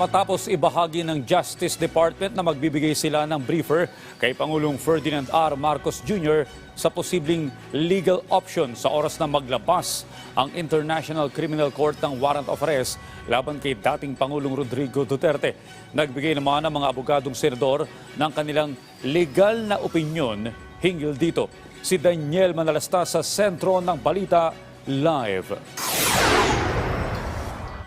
matapos ibahagi ng Justice Department na magbibigay sila ng briefer kay Pangulong Ferdinand R. Marcos Jr. sa posibleng legal option sa oras na maglabas ang International Criminal Court ng warrant of arrest laban kay dating Pangulong Rodrigo Duterte. Nagbigay naman ang mga abogadong senador ng kanilang legal na opinyon hinggil dito. Si Daniel Manalasta sa sentro ng Balita Live.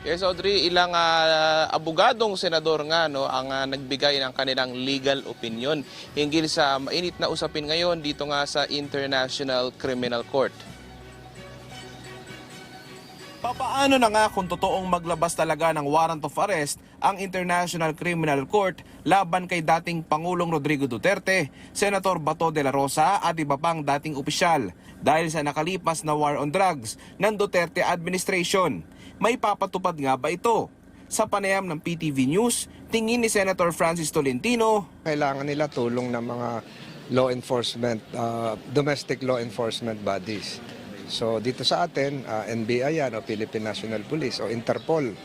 Yes, Audrey, ilang ah, abogadong senador nga no ang ah, nagbigay ng kanilang legal opinion hinggil sa mainit na usapin ngayon dito nga sa International Criminal Court. Papaano na nga kung totoong maglabas talaga ng warrant of arrest ang International Criminal Court laban kay dating Pangulong Rodrigo Duterte, Senator Bato de la Rosa at iba pang dating opisyal dahil sa nakalipas na war on drugs ng Duterte administration. May papatupad nga ba ito? Sa panayam ng PTV News, tingin ni Senator Francis Tolentino, kailangan nila tulong ng mga law enforcement, uh, domestic law enforcement bodies. So dito sa atin, uh, NBI yan o Philippine National Police o Interpol.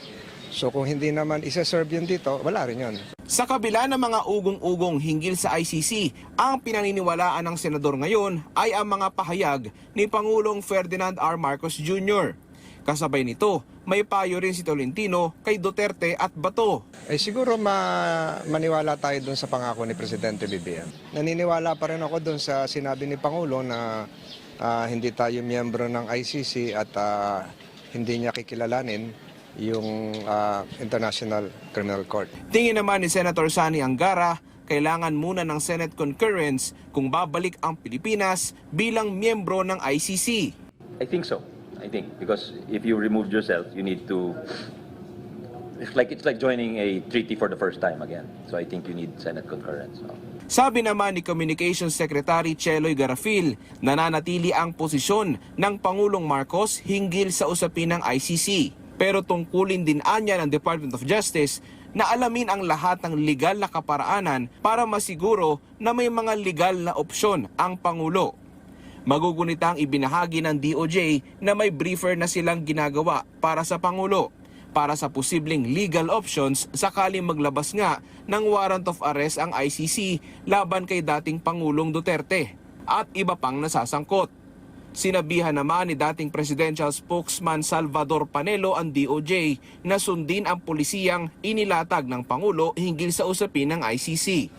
So kung hindi naman isa-serve yun dito, wala rin yun. Sa kabila ng mga ugong-ugong hinggil sa ICC, ang pinaniniwalaan ng senador ngayon ay ang mga pahayag ni Pangulong Ferdinand R. Marcos Jr. Kasabay nito, may payo rin si Tolentino kay Duterte at Bato. Eh siguro ma maniwala tayo dun sa pangako ni Presidente BBM. Naniniwala pa rin ako dun sa sinabi ni Pangulo na ah, hindi tayo miyembro ng ICC at ah, hindi niya kikilalanin yung ah, International Criminal Court. Tingin naman ni Senator Sani Angara, kailangan muna ng Senate concurrence kung babalik ang Pilipinas bilang miyembro ng ICC. I think so. I think because if you removed yourself, you need to. It's like it's like joining a treaty for the first time again. So I think you need Senate concurrence. So. Sabi naman ni Communications Secretary Cheloy Garafil, nananatili ang posisyon ng Pangulong Marcos hinggil sa usapin ng ICC. Pero tungkulin din anya ng Department of Justice na alamin ang lahat ng legal na kaparaanan para masiguro na may mga legal na opsyon ang Pangulo. Magugunita ang ibinahagi ng DOJ na may briefer na silang ginagawa para sa Pangulo para sa posibleng legal options sakaling maglabas nga ng warrant of arrest ang ICC laban kay dating Pangulong Duterte at iba pang nasasangkot. Sinabihan naman ni dating presidential spokesman Salvador Panelo ang DOJ na sundin ang pulisiyang inilatag ng Pangulo hinggil sa usapin ng ICC.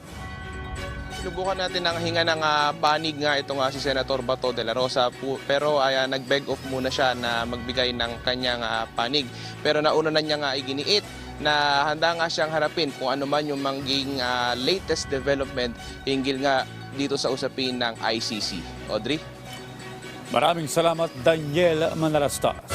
Sinubukan natin ng hinga ng ah, panig nga ito nga si Senator Bato de la Rosa pu- pero ay ah, nag-beg off muna siya na magbigay ng kanyang ah, panig. Pero nauna na niya nga iginiit na handa nga siyang harapin kung ano man yung maging ah, latest development hinggil nga dito sa usapin ng ICC. Audrey? Maraming salamat Daniel Manalasta.